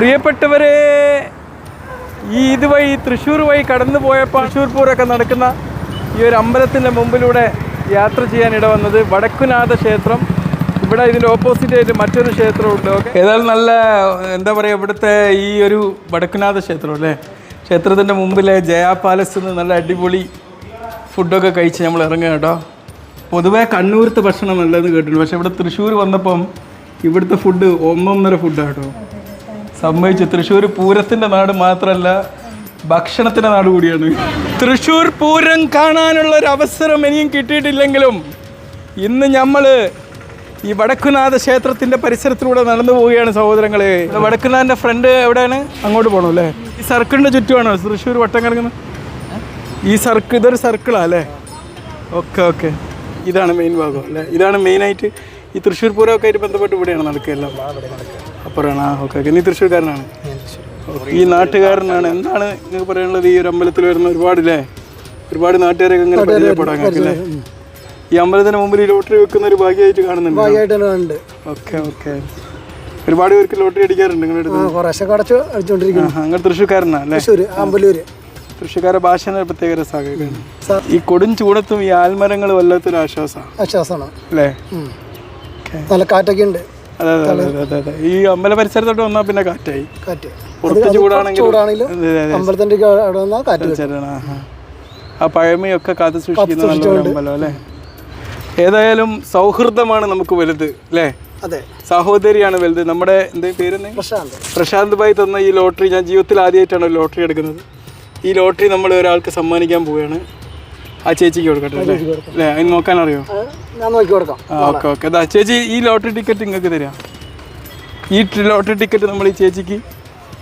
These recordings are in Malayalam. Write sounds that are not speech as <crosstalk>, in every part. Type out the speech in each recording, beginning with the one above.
പ്രിയപ്പെട്ടവരെ ഈ ഇതുവഴി തൃശ്ശൂർ വഴി കടന്നു പോയപ്പോൾ തൃശ്ശൂർ പൂരമൊക്കെ നടക്കുന്ന ഈ ഒരു അമ്പലത്തിന്റെ മുമ്പിലൂടെ യാത്ര ചെയ്യാൻ ഇട വന്നത് വടക്കുനാഥ ക്ഷേത്രം. ഇവിടെ ഇതിന്റെ ഓപ്പോസിറ്റ് ആയിട്ട് മറ്റൊരു ക്ഷേത്രമുണ്ട് ഓക്കെ? ഏതായാലും നല്ല എന്താ പറയുക ഇവിടുത്തെ ഈ ഒരു വടക്കുനാഥ ക്ഷേത്രം അല്ലേ? ക്ഷേത്രത്തിന്റെ മുമ്പിലെ ജയാ പാലസ് നിന്ന് നല്ല അടിപൊളി ഫുഡൊക്കെ കഴിച്ച് നമ്മൾ ഇറങ്ങുക കേട്ടോ. പൊതുവേ കണ്ണൂരത്തെ ഭക്ഷണം നല്ലതെന്ന് കേട്ടിട്ടുണ്ട്. പക്ഷേ ഇവിടെ തൃശ്ശൂർ വന്നപ്പം ഇവിടുത്തെ ഫുഡ് ഒന്നൊന്നര ഫുഡാണ് കേട്ടോ. സംഭവിച്ചു തൃശ്ശൂർ പൂരത്തിന്റെ നാട് മാത്രമല്ല ഭക്ഷണത്തിന്റെ നാട് കൂടിയാണ്. തൃശ്ശൂർ പൂരം കാണാനുള്ള ഒരു അവസരം ഇനിയും കിട്ടിയിട്ടില്ലെങ്കിലും ഇന്ന് നമ്മൾ ഈ വടക്കുനാഥ ക്ഷേത്രത്തിന്റെ പരിസരത്തിലൂടെ നടന്നു പോവുകയാണ് സഹോദരങ്ങളെ. വടക്കുനാഥന്റെ ഫ്രണ്ട് എവിടെയാണ്? അങ്ങോട്ട് പോകണം അല്ലേ? ഈ സർക്കിളിന്റെ ചുറ്റുമാണോ. തൃശ്ശൂർ വട്ടം കിടക്കുന്നത് ഈ സർക്കിൾ ഇതൊരു സർക്കിളാണ് അല്ലേ? Okay okay. ഇതാണ് മെയിൻ ഭാഗം അല്ലേ? ഇതാണ് മെയിനായിട്ട് ഈ തൃശ്ശൂർ പൂരമൊക്കെ ആയിട്ട് ബന്ധപ്പെട്ട് ഇവിടെയാണ് നടക്കുകയെല്ലാം അപ്പുറമാണ് ആ ഓക്കെ ഓക്കെ. നീ തൃശ്ശൂർക്കാരനാണ്? ഈ നാട്ടുകാരനാണ്. എന്താണ് നിങ്ങൾക്ക് പറയാനുള്ളത്? ഈ ഒരു അമ്പലത്തിൽ വരുന്ന ഒരുപാടില്ലേ? ഒരുപാട് നാട്ടുകാരൊക്കെ ഇങ്ങനെ പരിചയപ്പെടാൻ നിങ്ങൾക്ക് അല്ലേ ഈ അമ്പലത്തിന് മുമ്പിൽ ഈ ലോട്ടറി വെക്കുന്ന ഒരു ഭാഗ്യമായിട്ട് കാണുന്നുണ്ട്. Okay okay. ഒരുപാട് പേർക്ക് ലോട്ടറി അടിക്കാറുണ്ട് നിങ്ങളുടെ അടുത്ത്. ആ തൃശ്ശൂർക്കാരനാണ് അമ്പലൂര്. തൃശ്ശൂർക്കാരെ ഭാഷ പ്രത്യേക രസമാണ് ഈ കൊടും ചൂടത്തും ഈ ആൽമരങ്ങൾ വല്ലാത്തൊരു ആശ്വാസമാണ്. ആശ്വാസമാണ്. അല്ലേ? നല്ല കാറ്റൊക്കെ ഉണ്ട്. അതെ അതെ അതെ അതെ അതെ. ഈ അമ്പല പരിസരത്തോട്ട് വന്നാൽ പിന്നെ കാറ്റായി. കാറ്റ്. പുറത്ത് ചൂടാണെങ്കിലും. അമ്പലത്തിന്റെ അവിടെ വന്നാൽ കാറ്റ്. ആ പഴമയൊക്കെ കാത്തു സൂക്ഷിക്കുന്ന നല്ലൊരു അമ്പലം അല്ലേ? ഏതായാലും സൗഹൃദമാണ് നമുക്ക് വലുത് അല്ലേ? അതെ. സഹോദരിയാണ് വലുത്. നമ്മുടെ എന്തേ പേര് പ്രശാന്ത്. പ്രശാന്ത് ഭായി തന്ന ഈ ലോട്ടറി ഞാൻ ജീവിതത്തിൽ ആദ്യമായിട്ടാണ് ലോട്ടറി എടുക്കുന്നത്. ഈ ലോട്ടറി നമ്മൾ ഒരാൾക്ക് സമ്മാനിക്കാൻ പോവുകയാണ്. ആ ചേച്ചിക്ക് കൊടുക്കട്ടെ അല്ലേ? അല്ലേ? അതിന് നോക്കാൻ അറിയോ ആ, ഞാൻ നോക്കി കൊടുക്കാം. ആ ഓക്കെ ഓക്കെ. അതാ ചേച്ചി ഈ ലോട്ടറി ടിക്കറ്റ് നിങ്ങൾക്ക് തരാം. ഈ ലോട്ടറി ടിക്കറ്റ് നമ്മൾ ഈ ചേച്ചിക്ക്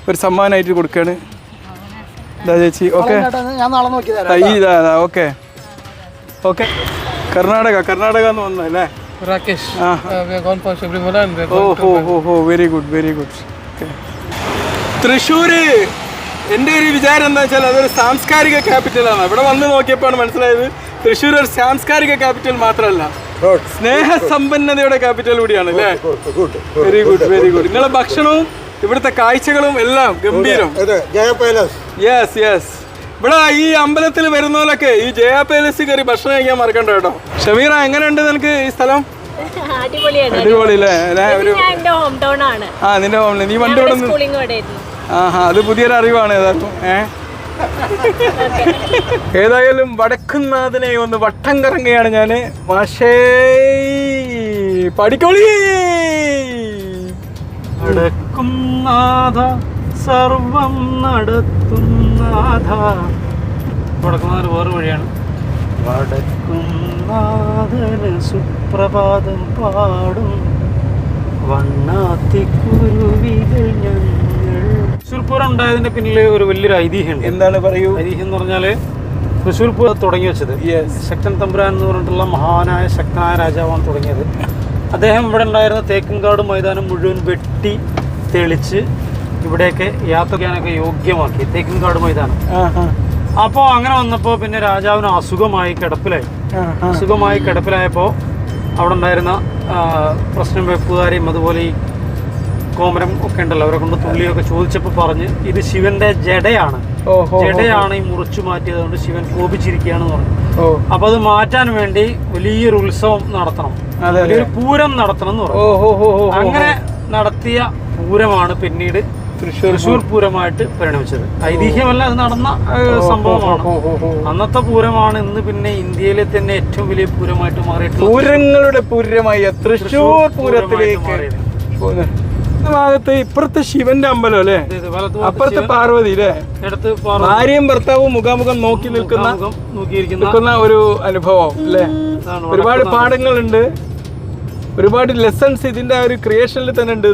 ഒരു സമ്മാനമായിട്ട് കൊടുക്കുകയാണ്. ഇതാ ചേച്ചി ഓക്കെ. ഞാൻ നാളെ നോക്കി തരാം ഈ ഇതാ ഇതാ ഓക്കെ. ഓക്കെ. കർണാടക കർണാടക എന്ന് വന്നല്ലേ Rakesh we gone for Shabrimala and we are ഓ ഹോ ഹോ ഹോ very good very good Thrissur! എന്റെ ഒരു വിചാരം എന്താ വെച്ചാൽ അതൊരു സാംസ്കാരിക ക്യാപിറ്റലാണ് ഇവിടെ വന്ന് നോക്കിയപ്പോഴാണ് മനസ്സിലായത് തൃശ്ശൂർ ഒരു സാംസ്കാരിക ക്യാപിറ്റൽ മാത്രമല്ല. സ്നേഹസമ്പന്നതയുടെ ക്യാപിറ്റൽ കൂടിയാണ് അല്ലേ? വെരി ഗുഡ് വെരി ഗുഡ് നിങ്ങളെ ഭക്ഷണവും ഇവിടുത്തെ കാഴ്ചകളും എല്ലാം ഗംഭീരം. യെസ് യെസ് ഇവിടെ ഈ അമ്പലത്തിൽ വരുന്നവരൊക്കെ ഈ ജയ പാലസ് കയറി ഭക്ഷണം കഴിക്കാൻ മറക്കണ്ട കേട്ടോ. ഷമീറ എങ്ങനെയുണ്ട് നിനക്ക് ഈ സ്ഥലം? <laughs> അടിപൊളിയാണ് അടിപൊളി അല്ലേ? ഞാൻ ഒരു എന്റെ ഹോം ടൗൺ ആണ്. ആ നിന്റെ ഹോം നീ പണ്ട് ഇവിടെ ആഹാ അത് പുതിയൊരു അറിവാണ് ഏതായാലും ഏ? ഏതായാലും വടക്കുന്നാഥനെ ഒന്ന് വട്ടം കറങ്ങുകയാണ് ഞാൻ. മാഷേ പഠിക്കോളി! സർവം നടത്തുന്നാഥ വടക്കുന്നാഥ വേറെ വഴിയാണ്. വടക്കുന്നാഥന് സുപ്രഭാതം പാടും. വണ്ണാത്തിക്കുരുവികൾ ഞങ്ങൾ പൂരം ഉണ്ടായതിന്റെ പിന്നിൽ ഒരു വലിയൊരു ഐതിഹ്യമുണ്ട്. എന്താണ് പറയൂ? ഐതിഹ്യം എന്ന് പറഞ്ഞാൽ തൃശ്ശൂർ പൂരം തുടങ്ങി വെച്ചത്. ശക്തൻ തമ്പുരാൻ എന്ന് പറഞ്ഞിട്ടുള്ള മഹാനായ ശക്തനായ രാജാവാണ് തുടങ്ങിയത്. അദ്ദേഹം ഇവിടെ ഉണ്ടായിരുന്ന തേക്കുംകാട് മൈതാനം മുഴുവൻ വെട്ടി തെളിച്ച് ഇവിടെയൊക്കെ യാത്ര ചെയ്യാനൊക്കെ യോഗ്യമാക്കി. തേക്കുംകാട് മൈതാനം. അപ്പോൾ അങ്ങനെ വന്നപ്പോൾ പിന്നെ രാജാവിന് അസുഖമായി കിടപ്പിലായി. അസുഖമായി കിടപ്പിലായപ്പോൾ അവിടെ ഉണ്ടായിരുന്ന പ്രശ്നം വെപ്പുകാരെയും അതുപോലെ ഈ കോമരം ഒക്കെ ഉണ്ടല്ലോ അവരെ കൊണ്ട് തുള്ളിയൊക്കെ ചോദിച്ചപ്പോൾ പറഞ്ഞ് ഇത് ശിവന്റെ ജഡയാണ് ജഡയാണ് ജടയാണ് ഈ മുറിച്ചു മാറ്റിയത് കൊണ്ട് ശിവൻ കോപിച്ചിരിക്കുകയാണെന്ന് പറഞ്ഞു. അപ്പൊ അത് മാറ്റാൻ വേണ്ടി വലിയൊരു ഉത്സവം നടത്തണം. വലിയൊരു പൂരം നടത്തണം എന്ന് പറഞ്ഞു. അങ്ങനെ നടത്തിയ പൂരമാണ് പിന്നീട് തൃശ്ശൂർ തൃശ്ശൂർ പൂരമായിട്ട് പരിണമിച്ചത്. ഐതിഹ്യമല്ല അത് നടന്ന സംഭവമാണ്. അന്നത്തെ പൂരമാണ് ഇന്ന് പിന്നെ ഇന്ത്യയിലെ തന്നെ ഏറ്റവും വലിയ പൂരമായിട്ട് മാറിയിട്ടുള്ളത്. പൂരങ്ങളുടെ പൂരമായ തൃശ്ശൂർ പൂരത്തിലേക്ക് ഭാഗത്ത് ഇപ്പുറത്തെ ശിവന്റെ അമ്പലം അല്ലേ? അപ്പുറത്തെ പാർവതി അല്ലേ? ഭാര്യയും ഭർത്താവും മുഖാമുഖം നോക്കി നിൽക്കുന്ന നിൽക്കുന്ന ഒരു അനുഭവം അല്ലേ? ഒരുപാട് പാഠങ്ങളുണ്ട്. ഒരുപാട് ലെസൺസ് ഇതിന്റെ ഒരു ക്രിയേഷനിൽ തന്നെ ഉണ്ട്.